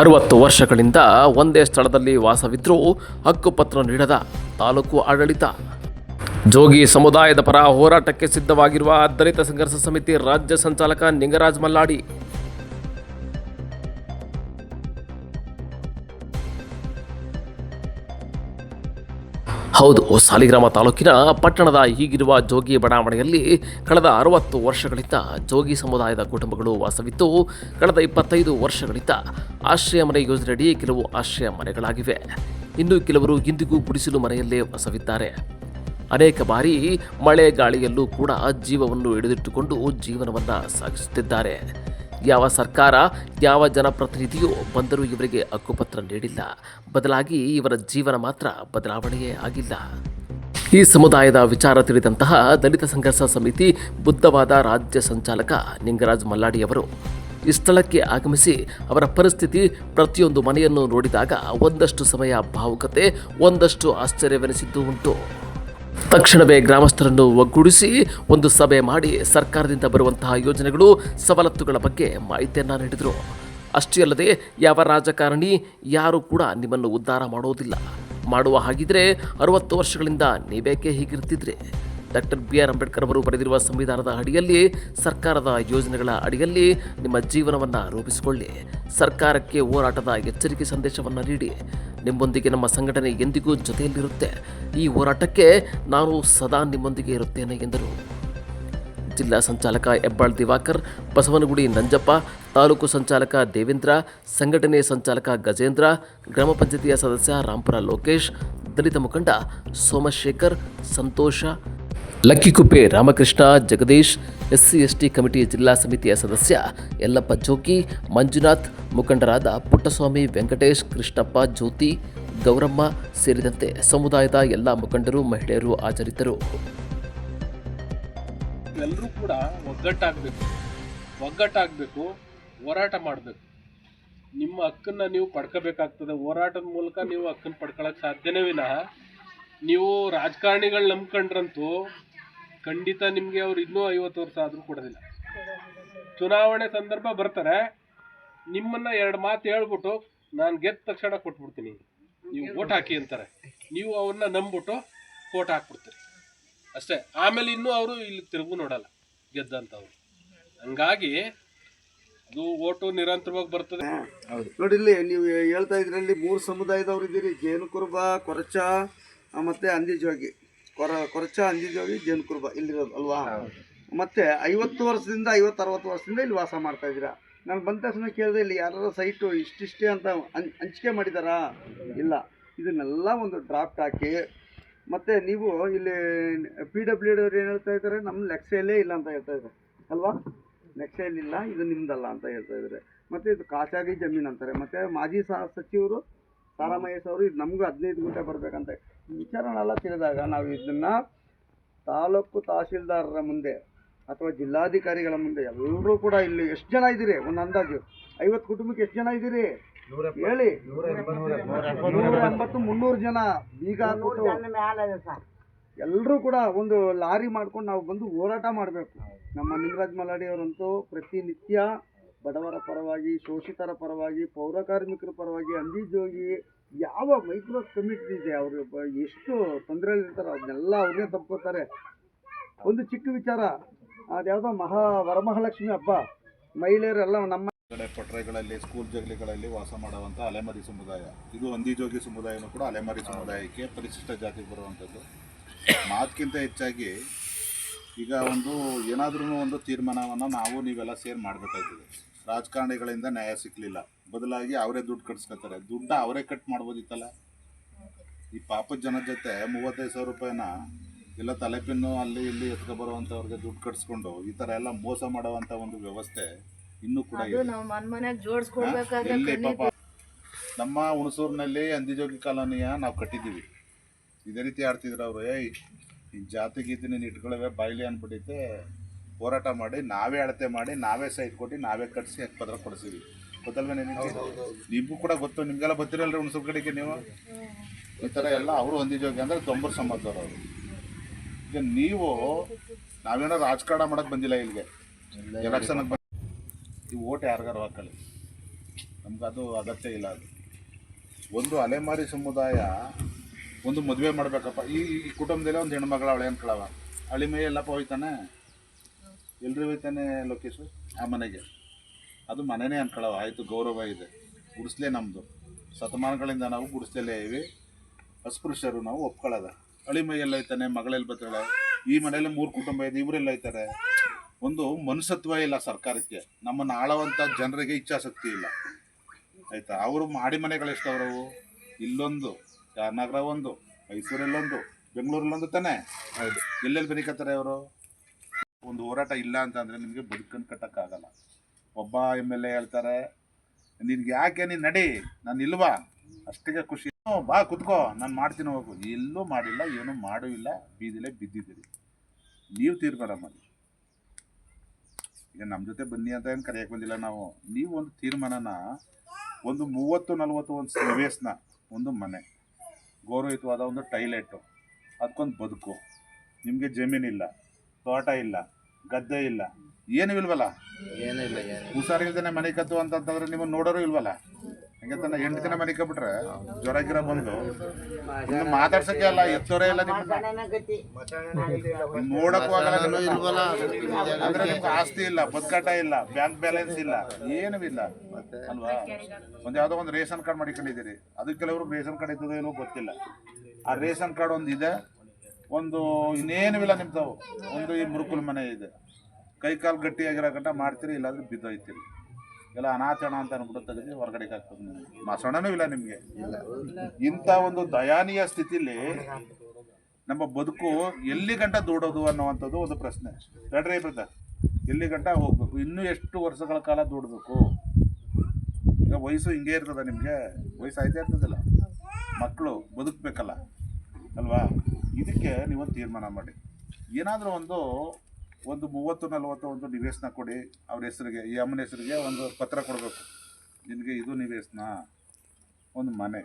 ಅರವತ್ತು ವರ್ಷಗಳಿಂದ ಒಂದೇ ಸ್ಥಳದಲ್ಲಿ ವಾಸವಿದ್ದರೂ ಹಕ್ಕುಪತ್ರ ನೀಡದ ತಾಲೂಕು ಆಡಳಿತ. ಜೋಗಿ ಸಮುದಾಯದ ಪರ ಹೋರಾಟಕ್ಕೆ ಸಿದ್ಧವಾಗಿರುವ ದಲಿತ ಸಂಘರ್ಷ ಸಮಿತಿ ರಾಜ್ಯ ಸಂಚಾಲಕ ನಿಂಗರಾಜ್ ಮಲ್ಲಾಡಿ ಹೌದು, ಸಾಲಿಗ್ರಾಮ ತಾಲೂಕಿನ ಪಟ್ಟಣದ ಈಗಿರುವ ಜೋಗಿ ಬಡಾವಣೆಯಲ್ಲಿ ಕಳೆದ ಅರವತ್ತು ವರ್ಷಗಳಿಂದ ಜೋಗಿ ಸಮುದಾಯದ ಕುಟುಂಬಗಳು ವಾಸವಿದ್ದು, ಕಳೆದ ಇಪ್ಪತ್ತೈದು ವರ್ಷಗಳಿಂದ ಆಶ್ರಯ ಮನೆ ಯೋಜನೆಯಡಿ ಕೆಲವು ಆಶ್ರಯ ಮನೆಗಳಾಗಿವೆ. ಇನ್ನು ಕೆಲವರು ಇಂದಿಗೂ ಗುಡಿಸಲು ಮನೆಯಲ್ಲೇ ವಾಸವಿದ್ದಾರೆ. ಅನೇಕ ಬಾರಿ ಮಳೆ, ಗಾಳಿಯಲ್ಲೂ ಕೂಡ ಜೀವವನ್ನು ಹಿಡಿದಿಟ್ಟುಕೊಂಡು ಜೀವನವನ್ನು ಸಾಗಿಸುತ್ತಿದ್ದಾರೆ. ಯಾವ ಸರ್ಕಾರ, ಯಾವ ಜನಪ್ರತಿನಿಧಿಯೂ ಬಂದರೂ ಇವರಿಗೆ ಹಕ್ಕುಪತ್ರ ನೀಡಿಲ್ಲ. ಬದಲಾಗಿ ಇವರ ಜೀವನ ಮಾತ್ರ ಬದಲಾವಣೆಯೇ ಆಗಿಲ್ಲ. ಈ ಸಮುದಾಯದ ವಿಚಾರ ತಿಳಿದಂತಹ ದಲಿತ ಸಂಘರ್ಷ ಸಮಿತಿ ಬುದ್ಧವಾದ ರಾಜ್ಯ ಸಂಚಾಲಕ ನಿಂಗರಾಜ್ ಮಲ್ಲಾಡಿಯವರು ಈ ಸ್ಥಳಕ್ಕೆ ಆಗಮಿಸಿ ಅವರ ಪರಿಸ್ಥಿತಿ ಪ್ರತಿಯೊಂದು ಮನೆಯನ್ನು ನೋಡಿದಾಗ ಒಂದಷ್ಟು ಸಮಯ ಭಾವುಕತೆ, ಒಂದಷ್ಟು ಆಶ್ಚರ್ಯವೆನಿಸಿದ್ದು ಉಂಟು. ತಕ್ಷಣವೇ ಗ್ರಾಮಸ್ಥರನ್ನು ಒಗ್ಗೂಡಿಸಿ ಒಂದು ಸಭೆ ಮಾಡಿ ಸರ್ಕಾರದಿಂದ ಬರುವಂತಹ ಯೋಜನೆಗಳು, ಸವಲತ್ತುಗಳ ಬಗ್ಗೆ ಮಾಹಿತಿಯನ್ನು ನೀಡಿದರು. ಅಷ್ಟೇ ಅಲ್ಲದೆ ಯಾವ ರಾಜಕಾರಣಿ ಯಾರೂ ಕೂಡ ನಿಮ್ಮನ್ನು ಉದ್ಧಾರ ಮಾಡೋದಿಲ್ಲ. ಮಾಡುವ ಹಾಗಿದ್ರೆ ಅರವತ್ತು ವರ್ಷಗಳಿಂದ ನೀವೇಕೆ ಹೀಗಿರ್ತಿದ್ರೆ? ಡಾಕ್ಟರ್ ಬಿ ಆರ್ ಅಂಬೇಡ್ಕರ್ ಅವರು ಬರೆದಿರುವ ಸಂವಿಧಾನದ ಅಡಿಯಲ್ಲಿ, ಸರ್ಕಾರದ ಯೋಜನೆಗಳ ಅಡಿಯಲ್ಲಿ ನಿಮ್ಮ ಜೀವನವನ್ನು ರೂಪಿಸಿಕೊಳ್ಳಿ. ಸರ್ಕಾರಕ್ಕೆ ಹೋರಾಟದ ಎಚ್ಚರಿಕೆ ಸಂದೇಶವನ್ನು ನೀಡಿ. ನಿಮ್ಮೊಂದಿಗೆ ನಮ್ಮ ಸಂಘಟನೆ ಎಂದಿಗೂ ಜೊತೆಯಲ್ಲಿರುತ್ತೆ. ಈ ಹೋರಾಟಕ್ಕೆ ನಾನು ಸದಾ ನಿಮ್ಮೊಂದಿಗೆ ಇರುತ್ತೇನೆ ಎಂದರು. ಜಿಲ್ಲಾ ಸಂಚಾಲಕ ಹೆಬ್ಬಾಳ್ ದಿವಾಕರ್, ಬಸವನಗುಡಿ ನಂಜಪ್ಪ, ತಾಲೂಕು ಸಂಚಾಲಕ ದೇವೇಂದ್ರ, ಸಂಘಟನೆ ಸಂಚಾಲಕ ಗಜೇಂದ್ರ, ಗ್ರಾಮ ಪಂಚಾಯತಿಯ ಸದಸ್ಯ ರಾಂಪುರ ಲೋಕೇಶ್, ದಲಿತ ಮುಖಂಡ Somashekar, Santosh Lakkikuppe Ramakrishna, Jagadish S C S T committee ಜಿಲ್ಲಾ ಸಮಿತಿಯ ಸದಸ್ಯ ಯಲ್ಲಪ್ಪ ಜೋಕಿ, ಮಂಜುನಾಥ್, ಮುಖಂಡರಾದ ಪುಟ್ಟಸ್ವಾಮಿ, ವೆಂಕಟೇಶ್, ಕೃಷ್ಣಪ್ಪ ಜ್ಯೋತಿ, ಗೌರಮ್ಮ ಸೇರಿದಂತೆ ಸಮುದಾಯದ ಎಲ್ಲ ಮುಖಂಡರು, ಮಹಿಳೆಯರು ಹಾಜರಿದ್ದರು. ಎಲ್ಲರೂ ಕೂಡ ಒಗ್ಗಟ್ಟಾಗಬೇಕು. ಒಗ್ಗಟ್ಟಾಗಬೇಕು, ಹೋರಾಟ ಮಾಡಬೇಕು. ನಿಮ್ಮ ಹಕ್ಕನ್ನು ನೀವು ಪಡ್ಕೋಬೇಕಾಗ್ತದೆ. ಹೋರಾಟದ ಮೂಲಕ ನೀವು ಹಕ್ಕನ್ನು ಪಡ್ಕೊಳಕ್ಕೆ ಸಾಧ್ಯನೇ ವಿನಃ ನೀವು ರಾಜಕಾರಣಿಗಳು ನಂಬ್ಕೊಂಡ್ರಂತೂ ಖಂಡಿತ ನಿಮಗೆ ಅವ್ರು ಇನ್ನೂ ಐವತ್ತು ವರ್ಷ ಆದರೂ ಕೊಡೋದಿಲ್ಲ. ಚುನಾವಣೆ ಸಂದರ್ಭ ಬರ್ತಾರೆ, ನಿಮ್ಮನ್ನ ಎರಡು ಮಾತು ಹೇಳ್ಬಿಟ್ಟು ನಾನು ಗೆದ್ದ ತಕ್ಷಣ ಕೊಟ್ಬಿಡ್ತೀನಿ. ನೀವು ಓಟ್ ಹಾಕಿ ಅಂತಾರೆ. ನೀವು ಅವ್ರನ್ನ ನಂಬಿಬಿಟ್ಟು ಓಟ್ ಹಾಕ್ಬಿಡ್ತೀರಿ. ಅಷ್ಟೇ. ಆಮೇಲೆ ಇನ್ನೂ ಅವರು ಇಲ್ಲಿ ತಿರುಗು ನೋಡಲ್ಲ ಗೆದ್ದಂಥವ್ರು ಹಂಗಾಗಿ ಅದು ಓಟು ನಿರಂತರವಾಗಿ ಬರ್ತದೆ. ನೋಡಿ, ಇಲ್ಲಿ ನೀವು ಹೇಳ್ತಾ ಇದ್ರಲ್ಲಿ ಮೂರು ಸಮುದಾಯದವ್ರು ಇದ್ದೀರಿ ಜೇನು ಕುರುಬ ಕೊರಚ ಮತ್ತೆ ಅಂದಿಜೋಗಿ ಕೊರ ಕೊರಚ ಅಂದಿದ್ದೇವೆ ಜೇನು ಕುರುಬ ಇಲ್ಲಿರೋದು ಅಲ್ವಾ? ಮತ್ತೆ ಐವತ್ತು ವರ್ಷದಿಂದ ಐವತ್ತು ಅರವತ್ತು ವರ್ಷದಿಂದ ಇಲ್ಲಿ ವಾಸ ಮಾಡ್ತಾ ಇದ್ದೀರಾ? ನಾನು ಬಂದ ತಕ್ಷಣ ಕೇಳಿದೆ ಇಲ್ಲಿ ಯಾರ ಸೈಟು ಇಷ್ಟಿಷ್ಟೇ ಅಂತ ಹಂಚ್- ಹಂಚಿಕೆ ಮಾಡಿದಾರಾ? ಇಲ್ಲ. ಇದನ್ನೆಲ್ಲ ಒಂದು ಡ್ರಾಫ್ಟ್ ಹಾಕಿ ಮತ್ತೆ ನೀವು ಇಲ್ಲಿ ಪಿ ಡಬ್ಲ್ಯೂ ಡಿ ಅವ್ರು ಏನು ಹೇಳ್ತಾ ಇದ್ದಾರೆ? ನಮ್ಮ ಲೆಕ್ಸೆಯಲ್ಲೇ ಇಲ್ಲ ಅಂತ ಹೇಳ್ತಾ ಇದ್ದಾರೆ ಅಲ್ವಾ? ಲೆಕ್ಸೆಯಲ್ಲಿ ಇಲ್ಲ ಇದು ನಿಮ್ದಲ್ಲ ಅಂತ ಹೇಳ್ತಾ ಇದ್ದಾರೆ. ಮತ್ತೆ ಇದು ಖಾಸಗಿ ಜಮೀನು ಅಂತಾರೆ. ಮತ್ತೆ ಮಾಜಿ ಸಹ ಸಚಿವರು ಸಾರಾಮಹೇಶ್ ಅವರು ಇದು ನಮಗೂ ಹದಿನೈದು ಗುಂಟೆ ಬರಬೇಕಂತ. ಈ ವಿಚಾರನೆಲ್ಲ ತಿಳಿದಾಗ ನಾವು ಇದನ್ನ ತಾಲೂಕು ತಹಸೀಲ್ದಾರರ ಮುಂದೆ ಅಥವಾ ಜಿಲ್ಲಾಧಿಕಾರಿಗಳ ಮುಂದೆ ಎಲ್ಲರೂ ಕೂಡ ಇಲ್ಲಿ ಎಷ್ಟು ಜನ ಇದ್ದೀರಿ? ಒಂದು ಅಂದಾಜು. ಐವತ್ತು ಕುಟುಂಬಕ್ಕೆ ಎಷ್ಟು ಜನ ಇದ್ದೀರಿ? ಹೇಳಿ. ನೂರ ಎಂಬತ್ತು ಮುನ್ನೂರು ಜನ ಈಗ ಎಲ್ಲರೂ ಕೂಡ ಒಂದು ಲಾರಿ ಮಾಡ್ಕೊಂಡು ನಾವು ಬಂದು ಹೋರಾಟ ಮಾಡಬೇಕು. ನಮ್ಮ ನಿಂಗರಾಜ್ ಮಲಾಡಿ ಅವರಂತೂ ಪ್ರತಿನಿತ್ಯ ಬಡವರ ಪರವಾಗಿ, ಶೋಷಿತರ ಪರವಾಗಿ, ಪೌರ ಕಾರ್ಮಿಕರ ಪರವಾಗಿ ಅಂದಿಜೋಗಿ ಯಾವ ಮೈಕ್ರೋ ಕಮಿಟಿ ಇದೆ ಅವರು ಎಷ್ಟು ತೊಂದರೆಯಲ್ಲಿರ್ತಾರೋ ಅದನ್ನೆಲ್ಲ ಅವ್ರನ್ನೇ ತಪ್ಕೋತಾರೆ. ಒಂದು ಚಿಕ್ಕ ವಿಚಾರ ಅದ್ಯಾವುದೋ ಮಹಾ ವರಮಹಾಲಕ್ಷ್ಮಿ ಹಬ್ಬ. ಮಹಿಳೆಯರೆಲ್ಲ ನಮ್ಮ ಕಡೆ ಪಟ್ರೆಗಳಲ್ಲಿ, ಸ್ಕೂಲ್ ಜಗಲಿಗಳಲ್ಲಿ ವಾಸ ಮಾಡುವಂಥ ಅಲೆಮಾರಿ ಸಮುದಾಯ. ಇದು ಅಂದಿಜೋಗಿ ಸಮುದಾಯನೂ ಕೂಡ ಅಲೆಮಾರಿ ಸಮುದಾಯಕ್ಕೆ ಪರಿಶಿಷ್ಟ ಜಾತಿಗೆ ಬರುವಂಥದ್ದು. ಮಾತಕ್ಕಿಂತ ಹೆಚ್ಚಾಗಿ ಈಗ ಒಂದು ಏನಾದ್ರೂ ಒಂದು ತೀರ್ಮಾನವನ್ನು ನಾವು ನೀವೆಲ್ಲ ಸೇರ್ ಮಾಡಬೇಕಾಗ್ತದೆ ರಾಜಕಾರಣಿಗಳಿಂದ ನ್ಯಾಯ ಸಿಕ್ಕಲಿಲ್ಲ ಬದಲಾಗಿ ಅವರೇ ದುಡ್ಡು ಕಟ್ಸ್ಕೊತಾರೆ. ದುಡ್ಡು ಅವರೇ ಕಟ್ ಮಾಡ್ಬೋದಿತ್ತಲ್ಲ? ಈ ಪಾಪದ ಜನ ಜೊತೆ ಮೂವತ್ತೈದು ಸಾವಿರ ರೂಪಾಯಿನ ಎಲ್ಲ ತಲೆಪಿನ್ನು ಅಲ್ಲಿ ಇಲ್ಲಿ ಎತ್ಕೊ ಬರುವಂಥವ್ರಿಗೆ ದುಡ್ಡು ಕಟ್ಸ್ಕೊಂಡು ಈ ಥರ ಎಲ್ಲ ಮೋಸ ಮಾಡುವಂತ ಒಂದು ವ್ಯವಸ್ಥೆ ಇನ್ನೂ ಕೂಡ ಪಾಪ? ನಮ್ಮ ಹುಣಸೂರಿನಲ್ಲಿ ಅಂದಿಜೋಗಿ ಕಾಲೋನಿಯ ನಾವು ಕಟ್ಟಿದ್ದೀವಿ. ಇದೇ ರೀತಿ ಆಡ್ತಿದ್ರು ಅವರು. ಏಯ್ ಈ ಜಾತಿ ಗೀತಿ ನೀನು ಇಟ್ಕೊಳ್ಳವೆ ಬಾಯ್ಲಿ ಅಂದ್ಬಿಟ್ಟಿದ್ದೆ ಹೋರಾಟ ಮಾಡಿ ನಾವೇ ಅಳತೆ ಮಾಡಿ ನಾವೇ ಸೈಟ್ ಕೊಟ್ಟು ನಾವೇ ಕಟ್ಸಿ ಪತ್ರ ಕೊಡಿಸಿದ್ವಿ. ಗೊತ್ತಲ್ವೇ ನಿಮಗೆ ನಿಮಗೂ ಕೂಡ ಗೊತ್ತು ನಿಮಗೆಲ್ಲ ಗೊತ್ತಿರಲ್ರಿ ಸ್ವಲ್ಪ ಕಡೆಗೆ ನೀವು? ಈ ಥರ ಎಲ್ಲ ಅವರು ಅಂದಿಜೋಗಿ ಅಂದರೆ ತೊಂಬರು ಸಮಾಜದವ್ರು ಅವರು. ಈಗ ನೀವು ನಾವೇನೋ ರಾಜಕಾರಣ ಮಾಡೋಕ್ಕೆ ಬಂದಿಲ್ಲ ಇಲ್ಲಿಗೆ. ಎಲೆಕ್ಷನ್ ಈ ಓಟ್ ಯಾರಿಗಾರು ಹಾಕಲಿ. ನಮ್ಗೆ ಅದು ಅಗತ್ಯ ಇಲ್ಲ ಅದು. ಒಂದು ಅಲೆಮಾರಿ ಸಮುದಾಯ ಒಂದು ಮದುವೆ ಮಾಡಬೇಕಪ್ಪ. ಈ ಈ ಕುಟುಂಬದಲ್ಲಿ ಒಂದು ಹೆಣ್ಮಗಳ ಅವಳೆ ಅನ್ಕೊಳವ ಹಳಿ ಮೇ ಎಲ್ಲಪ್ಪ ಹೋಯ್ತಾನೆ? ಎಲ್ಲರೂ ಹೋಯ್ತಾನೆ ಲೋಕೇಶು? ಆ ಮನೆಗೆ. ಅದು ಮನೆನೇ ಅನ್ಕೊಳವ ಆಯಿತು, ಗೌರವ ಇದೆ. ಗುಡಿಸ್ಲೇ ನಮ್ಮದು ಶತಮಾನಗಳಿಂದ ನಾವು ಗುಡಿಸ್ಲೇ ಇವಿ ಅಸ್ಪೃಶ್ಯರು ನಾವು ಒಪ್ಕೊಳ್ಳೋದ. ಹಳಿ ಮೈ ಐತಾನೆ ಮಗಳೆಲ್ಲಿ ಬರ್ತಾಳೆ? ಈ ಮನೆಯಲ್ಲಿ ಮೂರು ಕುಟುಂಬ ಇದೆ ಇವರೆಲ್ಲ ಐತಾರೆ ಒಂದು ಮನುಷ್ಯತ್ವ ಇಲ್ಲ ಸರ್ಕಾರಕ್ಕೆ. ನಮ್ಮನ್ನು ಆಳುವಂಥ ಜನರಿಗೆ ಇಚ್ಛಾಶಕ್ತಿ ಇಲ್ಲ. ಆಯಿತಾ? ಅವರು ಮಾಡಿ ಮನೆಗಳು ಎಷ್ಟವರವು? ಇಲ್ಲೊಂದು. ನಗರ ಒಂದು ಮೈಸೂರಲ್ಲೊಂದು ಬೆಂಗಳೂರಲ್ಲೊಂದು ತಾನೇ? ಹೌದು. ಎಲ್ಲೆಲ್ಲಿ ಬರೀಕತ್ತಾರೆ ಅವರು? ಒಂದು ಹೋರಾಟ ಇಲ್ಲ ಅಂತಂದರೆ ನಿಮಗೆ ಬದುಕನ್ನು ಕಟ್ಟೋಕ್ಕಾಗಲ್ಲ. ಒಬ್ಬ ಎಂ ಎಲ್ ಎ ಹೇಳ್ತಾರೆ ನಿನ್ಗೆ ಯಾಕೆ ನೀನು ನಡಿ ನಾನು ಇಲ್ವಾ? ಅಷ್ಟಿಗೆ ಖುಷಿ. ಬಾ ಕುತ್ಕೋ ನಾನು ಮಾಡ್ತೀನಿ ಹೋಗು. ಎಲ್ಲೂ ಮಾಡಿಲ್ಲ ಏನೂ ಮಾಡೂ ಇಲ್ಲ ಬೀದಿಲೇ ಬಿದ್ದಿದ್ದೀರಿ. ನೀವು ತೀರ್ಮಾನ ಮಾಡಿ. ಈಗ ನಮ್ಮ ಜೊತೆ ಬನ್ನಿ ಅಂತ ಏನು ಕರೆಯಕ್ಕೆ ಬಂದಿಲ್ಲ ನಾವು. ನೀವು ಒಂದು ತೀರ್ಮಾನನ ಒಂದು ಮೂವತ್ತು ನಲವತ್ತು ಒಂದು ನಿವೇಶನ ಒಂದು ಮನೆ. ಗೌರವಯುತವಾದ ಒಂದು ಟೈಲೆಟು ಅದಕ್ಕೊಂದು ಬದುಕು. ನಿಮಗೆ ಜಮೀನಿಲ್ಲ ತೋಟ ಇಲ್ಲ ಗದ್ದೆ ಇಲ್ಲ ಏನೂ ಇಲ್ವಲ್ಲ? ಹುಷಾರಿಲ್ದೇನೆ ಮನೆ ಕತ್ತು ಅಂತಂತಂದ್ರೆ ನಿಮ್ಮನ್ನು ನೋಡೋರು ಇಲ್ವಲ್ಲ? ಹಂಗೆ ಎಂಟು ದಿನ ಮನೆ ಬಿಟ್ರೆ ಜ್ವರ ಗಿರ ಬಂದು. ಇನ್ನು ಮಾತಾಡ್ಸಕ್ಕೆ ಅಲ್ಲ ಎತ್ತೋರೇ ಇಲ್ಲ ನಿಮ್ಮನ್ನ. ನೋಡಕ್ಕೂ ಆಗಲ್ಲ. ಅಂದ್ರೆ ನಿಮ್ಗೆ ಆಸ್ತಿ ಇಲ್ಲ ಬದುಕಾಟ ಇಲ್ಲ ಬ್ಯಾಂಕ್ ಬ್ಯಾಲೆನ್ಸ್ ಇಲ್ಲ ಏನೂ ಇಲ್ಲ. ಅಲ್ವಾ? ಒಂದ್ ಯಾವ್ದೋ ಒಂದು ರೇಷನ್ ಕಾರ್ಡ್ ಮಾಡಿಕೊಂಡಿದ್ದೀರಿ. ಅದು ಕೆಲವರು ರೇಷನ್ ಕಾರ್ಡ್ ಇದ್ದದ ಏನೋ ಗೊತ್ತಿಲ್ಲ. ಆ ರೇಷನ್ ಕಾರ್ಡ್ ಒಂದು ಇದೆ. ಒಂದು ಇನ್ನೇನು ಇಲ್ಲ ನಿಮ್ದವು ಒಂದು ಈ ಮುರುಕುಲ್ ಮನೆ ಇದೆ. ಕೈ ಕಾಲು ಗಟ್ಟಿಯಾಗಿರೋ ಗಂಟ ಮಾಡ್ತೀರಿ ಇಲ್ಲಾಂದ್ರೆ ಬಿದ್ದೋಯ್ತೀರಿ. ಎಲ್ಲ ಅನಾಚರಣ ಅಂತ ಅನ್ಬಿಟ್ಟು ತೆಗೆದು ಹೊರಗಡೆ ನಿಮ್ಗೆ ಮಸಣನೂ ಇಲ್ಲ ನಿಮಗೆ. ಇಂಥ ಒಂದು ದಯಾನೀಯ ಸ್ಥಿತಿಲಿ ನಮ್ಮ ಬದುಕು ಎಲ್ಲಿ ಗಂಟ ದೂಡೋದು ಅನ್ನುವಂಥದ್ದು ಒಂದು ಪ್ರಶ್ನೆ. ಬೇಡ್ರಿ ಬ್ರದರ್, ಎಲ್ಲಿ ಗಂಟ ಹೋಗ್ಬೇಕು? ಇನ್ನೂ ಎಷ್ಟು ವರ್ಷಗಳ ಕಾಲ ದೂಡಬೇಕು? ಈಗ ವಯಸ್ಸು ಹಿಂಗೆ ಇರ್ತದ ನಿಮಗೆ. ವಯಸ್ಸು ಆಯ್ತಾ ಇರ್ತದಲ್ಲ. ಮಕ್ಕಳು ಬದುಕಬೇಕಲ್ಲ. ಅಲ್ವಾ? ಇದಕ್ಕೆ ನೀವೊಂದು ತೀರ್ಮಾನ ಮಾಡಿ. ಏನಾದರೂ ಒಂದು ಒಂದು ಮೂವತ್ತು ನಲವತ್ತು ಒಂದು ನಿವೇಶನ ಕೊಡಿ. ಅವ್ರ ಹೆಸರಿಗೆ ಈ ಅಮ್ಮನ ಹೆಸರಿಗೆ ಒಂದು ಪತ್ರ ಕೊಡಬೇಕು. ನಿನಗೆ ಇದು ನಿವೇಶನ ಒಂದು ಮನೆ.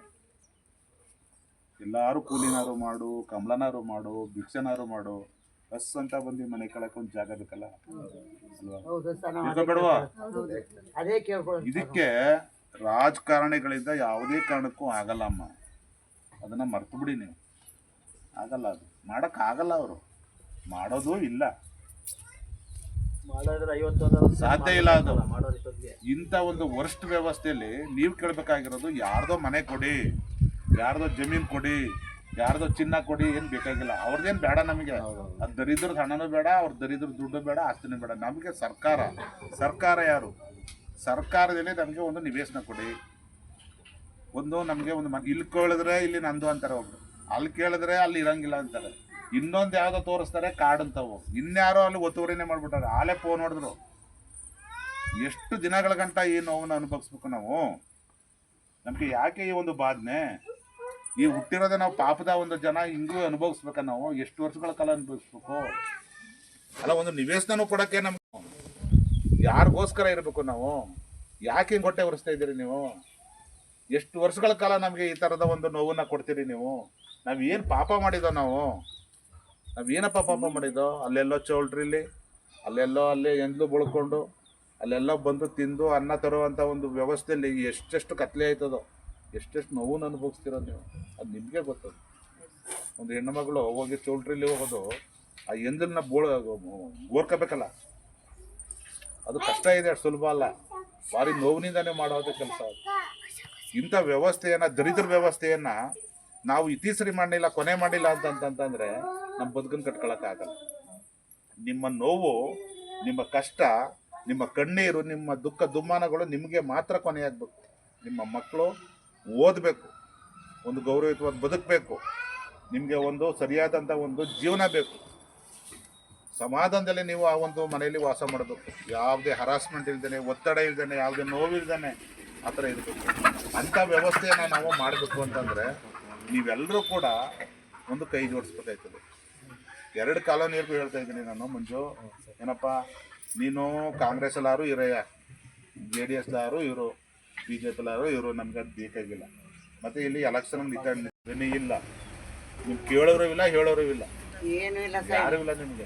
ಎಲ್ಲರೂ ಕೂಲಿನಾರು ಮಾಡು ಕಮಲನಾರು ಮಾಡು ಭಿಕ್ಷನಾರು ಮಾಡು. ಬಸ್ ಅಂತ ಬಂದು ಮನೆ ಕಳಕ್ಕೆ ಒಂದು ಜಾಗ ಬೇಕಲ್ಲ? ಅಲ್ವಾ? ಇದಕ್ಕೆ ರಾಜಕಾರಣಿಗಳಿಂದ ಯಾವುದೇ ಕಾರಣಕ್ಕೂ ಆಗಲ್ಲಮ್ಮ ಅದನ್ನ ಮರ್ತು ಬಿಡಿ ನೀವು. ಆಗಲ್ಲ ಅದು. ಆಗಲ್ಲ ಅವರು. ಮಾಡೋದು ಇಲ್ಲ. ಸಾಧ್ಯ ಇಲ್ಲ ಅದು. ಇಂಥ ಒಂದು ವರ್ಸ್ಟ್ ವ್ಯವಸ್ಥೆಯಲ್ಲಿ ನೀವು ಕೇಳಬೇಕಾಗಿರೋದು ಯಾರ್ದೋ ಮನೆ ಕೊಡಿ ಯಾರ್ದೋ ಜಮೀನು ಕೊಡಿ ಯಾರ್ದೋ ಚಿನ್ನ ಕೊಡಿ ಏನು ಬೇಕಾಗಿಲ್ಲ. ಅವ್ರದ್ದೇನು ಬೇಡ ನಮಗೆ. ಅದು ದರಿದ್ರದ ಹಣನೂ ಬೇಡ ಅವ್ರ ದರಿದ್ರ ದುಡ್ಡು ಬೇಡ ಆಸ್ತಿನೂ ಬೇಡ. ನಮಗೆ ಸರ್ಕಾರ ಸರ್ಕಾರ ಯಾರು? ಸರ್ಕಾರದಲ್ಲಿ ನಮಗೆ ಒಂದು ನಿವೇಶನ ಕೊಡಿ. ಒಂದು ನಮಗೆ ಒಂದು ಮನೆ ಇಲ್ಲಿ ಕೇಳಿದ್ರೆ ಇಲ್ಲಿ ನಂದು ಅಂತಾರೆ ಒಬ್ರು. ಅಲ್ಲಿ ಕೇಳಿದ್ರೆ ಅಲ್ಲಿ ಇರಂಗಿಲ್ಲ ಅಂತಾರೆ. ಇನ್ನೊಂದು ಯಾವುದೋ ತೋರಿಸ್ತಾರೆ ಕಾರ್ಡ್ ಅಂತವು ಇನ್ಯಾರೋ ಅಲ್ಲಿ ಒತ್ತುವರಿನೇ ಮಾಡ್ಬಿಟ್ಟಾರೆ. ಆಲೇ ಫೋನ್ ಹೊಡೆದ್ರು ಎಷ್ಟು ದಿನಗಳ ಗಂಟ ಈ ನೋವನ್ನು ಅನುಭವಿಸ್ಬೇಕು ನಾವು? ನಮಗೆ ಯಾಕೆ ಈ ಒಂದು ಬಾಧನೆ ಈ ಹುಟ್ಟಿರೋದೇ ನಾವು ಪಾಪದ ಒಂದು ಜನ, ಹಿಂಗೂ ಅನುಭವಿಸ್ಬೇಕ ನಾವು? ಎಷ್ಟು ವರ್ಷಗಳ ಕಾಲ ಅನುಭವಿಸ್ಬೇಕು? ಅಲ್ಲ, ಒಂದು ನಿವೇಶನ ಕೊಡಕ್ಕೆ ನಮ್ಗೆ ಯಾರಿಗೋಸ್ಕರ ಇರಬೇಕು ನಾವು? ಯಾಕೆ ಹಿಂಗೆ ಹೊಟ್ಟೆ ಉರಿಸ್ತಾ ಇದ್ದೀರಿ ನೀವು? ಎಷ್ಟು ವರ್ಷಗಳ ಕಾಲ ನಮಗೆ ಈ ಥರದ ಒಂದು ನೋವನ್ನ ಕೊಡ್ತೀರಿ ನೀವು? ನಾವು ಏನು ಪಾಪ ಮಾಡಿದ ನಾವು? ನಾವು ಏನಪ್ಪ ಪಾಪ ಮಾಡಿದ್ದೋ? ಅಲ್ಲೆಲ್ಲೋ ಚೌಲ್ಟ್ರಿಲಿ, ಅಲ್ಲೆಲ್ಲೋ ಅಲ್ಲೇ ಎಂದ್ಲು ಬಳ್ಕೊಂಡು, ಅಲ್ಲೆಲ್ಲ ಬಂದು ತಿಂದು ಅನ್ನ ತರುವಂಥ ಒಂದು ವ್ಯವಸ್ಥೆಯಲ್ಲಿ ಎಷ್ಟೆಷ್ಟು ಕತ್ಲೆ ಆಯ್ತದೋ, ಎಷ್ಟೆಷ್ಟು ನೋವು ಅನುಭವಿಸ್ತೀರ ನೀವು, ಅದು ನಿಮಗೆ ಗೊತ್ತದು. ಒಂದು ಹೆಣ್ಣು ಮಗಳು ಹೋಗಿ ಚೌಲ್ಟ್ರಿಲಿ ಹೋಗೋದು, ಆ ಎಂದನ್ನ ಬೋಳ, ಗೋರ್ಕೋಬೇಕಲ್ಲ? ಅದು ಕಷ್ಟ ಇದೆ, ಅಷ್ಟು ಸುಲಭ ಅಲ್ಲ. ಭಾರಿ ನೋವಿನಿಂದಾನೇ ಮಾಡೋದು ಕೆಲಸ ಇಂಥ ವ್ಯವಸ್ಥೆಯನ್ನು, ದರಿದ್ರ ವ್ಯವಸ್ಥೆಯನ್ನು ನಾವು ಇತೀಸರಿ ಮಾಡಲಿಲ್ಲ, ಕೊನೆ ಮಾಡಿಲ್ಲ ಅಂತಂತಂದ್ರೆ ನಮ್ಮ ಬದುಕನ್ನು ಕಟ್ಕೊಳಕ್ಕಾಗಲ್ಲ. ನಿಮ್ಮ ನೋವು, ನಿಮ್ಮ ಕಷ್ಟ, ನಿಮ್ಮ ಕಣ್ಣೀರು, ನಿಮ್ಮ ದುಃಖ, ದುಮ್ಮಾನಗಳು ನಿಮಗೆ ಮಾತ್ರ ಕೊನೆಯಾಗಬೇಕು. ನಿಮ್ಮ ಮಕ್ಕಳು ಓದಬೇಕು, ಒಂದು ಗೌರವಯುತವಾದ ಬದುಕಬೇಕು, ನಿಮಗೆ ಒಂದು ಸರಿಯಾದಂಥ ಒಂದು ಜೀವನ ಬೇಕು. ಸಮಾಧಾನದಲ್ಲಿ ನೀವು ಆ ಒಂದು ಮನೆಯಲ್ಲಿ ವಾಸ ಮಾಡಬೇಕು. ಯಾವುದೇ ಹರಾಸ್ಮೆಂಟ್ ಇಲ್ದೇನೆ, ಒತ್ತಡ ಇಲ್ದೇನೆ, ಯಾವುದೇ ನೋವಿಲ್ದೇನೆ ಆ ಥರ ಇರಬೇಕು. ಅಂಥ ವ್ಯವಸ್ಥೆಯನ್ನು ನಾವು ಮಾಡಬೇಕು ಅಂತಂದರೆ ನೀವೆಲ್ಲರೂ ಕೂಡ ಒಂದು ಕೈ ಜೋಡಿಸ್ಬೇಕಾಯ್ತದೆ. ಎರಡು ಕಾಲೋನಿಯರ್ಗೂ ಹೇಳ್ತಾ ಇದ್ದೀನಿ ನಾನು ಮಂಜು. ಏನಪ್ಪ ನೀನು ಕಾಂಗ್ರೆಸ್ಸಲಾರು ಇರಯ್ಯ ಜೆ ಡಿ ಎಸ್ಲಾರು ಇವರು ಬಿ ಜೆ ಪಿಲಾರು ಇವರು ನಮ್ಗೆ ಅದು ಬೇಕಾಗಿಲ್ಲ. ಮತ್ತು ಇಲ್ಲಿ ಎಲೆಕ್ಷನ್ ನಿಂತ ಇಲ್ಲ. ನೀವು ಕೇಳೋರು ಇಲ್ಲ ಹೇಳೋರು ಇಲ್ಲ. ಯಾರೂ ಇಲ್ಲ ನಿಮಗೆ.